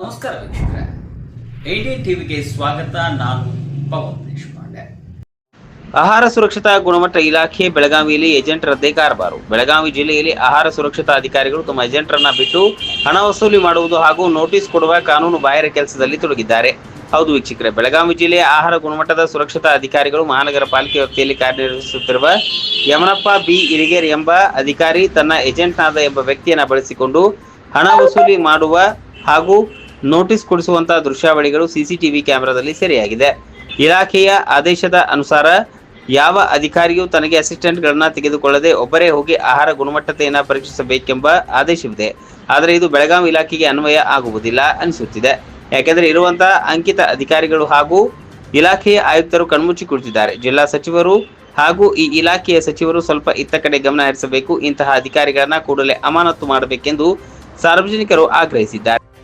ನಮಸ್ಕಾರ ವೀಕ್ಷಕರೇ. ಐಡಿ ಟಿವಿಗೆ ಸ್ವಾಗತ. ನಾನು ಪವನ್ ದೇಶಪಾಂಡೆ. ಆಹಾರ ಸುರಕ್ಷತಾ ಗುಣಮಟ್ಟ ಇಲಾಖೆ ಬೆಳಗಾವಿಯಲ್ಲಿ ಏಜೆಂಟ್ ರದ್ದೆ ಕಾರಬಾರು. ಬೆಳಗಾವಿ ಜಿಲ್ಲೆಯಲ್ಲಿ ಆಹಾರ ಸುರಕ್ಷತಾ ಅಧಿಕಾರಿಗಳು ತಮ್ಮ ಏಜೆಂಟರನ್ನ ಬಿಟ್ಟು ಹಣ ವಸೂಲಿ ಮಾಡುವುದು ಹಾಗೂ ನೋಟಿಸ್ ಕೊಡುವ ಕಾನೂನು ಬಾಹಿರ ಕೆಲಸದಲ್ಲಿ ತೊಡಗಿದ್ದಾರೆ. ಹೌದು ವೀಕ್ಷಕರೇ, ಬೆಳಗಾವಿ ಜಿಲ್ಲೆಯ ಆಹಾರ ಗುಣಮಟ್ಟದ ಸುರಕ್ಷತಾ ಅಧಿಕಾರಿಗಳು ಮಹಾನಗರ ಪಾಲಿಕೆ ವ್ಯಾಪ್ತಿಯಲ್ಲಿ ಕಾರ್ಯನಿರ್ವಹಿಸುತ್ತಿರುವ ಯಮನಪ್ಪ ಬಿ ಇರಿಗೇರ್ ಎಂಬ ಅಧಿಕಾರಿ ತನ್ನ ಏಜೆಂಟ್ನಾದ ಎಂಬ ವ್ಯಕ್ತಿಯನ್ನ ಬಳಸಿಕೊಂಡು ಹಣ ವಸೂಲಿ ಮಾಡುವ ಹಾಗೂ ನೋಟಿಸ್ ಕೊಡಿಸುವಂತಹ ದೃಶ್ಯಾವಳಿಗಳು ಸಿಸಿಟಿವಿ ಕ್ಯಾಮೆರಾದಲ್ಲಿ ಸೆರೆಯಾಗಿದೆ. ಇಲಾಖೆಯ ಆದೇಶದ ಅನುಸಾರ ಯಾವ ಅಧಿಕಾರಿಯೂ ತನಗೆ ಅಸಿಸ್ಟೆಂಟ್ಗಳನ್ನ ತೆಗೆದುಕೊಳ್ಳದೆ ಒಬ್ಬರೇ ಹೋಗಿ ಆಹಾರ ಗುಣಮಟ್ಟತೆಯನ್ನು ಪರೀಕ್ಷಿಸಬೇಕೆಂಬ ಆದೇಶವಿದೆ. ಆದರೆ ಇದು ಬೆಳಗಾವಿ ಇಲಾಖೆಗೆ ಅನ್ವಯ ಆಗುವುದಿಲ್ಲ ಅನಿಸುತ್ತಿದೆ. ಯಾಕೆಂದರೆ ಇರುವಂತಹ ಅಂಕಿತ ಅಧಿಕಾರಿಗಳು ಹಾಗೂ ಇಲಾಖೆಯ ಆಯುಕ್ತರು ಕಣ್ಮುಚ್ಚಿ ಕುಳಿತಿದ್ದಾರೆ. ಜಿಲ್ಲಾ ಸಚಿವರು ಹಾಗೂ ಈ ಇಲಾಖೆಯ ಸಚಿವರು ಸ್ವಲ್ಪ ಇತ್ತ ಕಡೆ ಗಮನ ಹರಿಸಬೇಕು. ಇಂತಹ ಅಧಿಕಾರಿಗಳನ್ನ ಕೂಡಲೇ ಅಮಾನತು ಮಾಡಬೇಕೆಂದು ಸಾರ್ವಜನಿಕರು ಆಗ್ರಹಿಸಿದ್ದಾರೆ.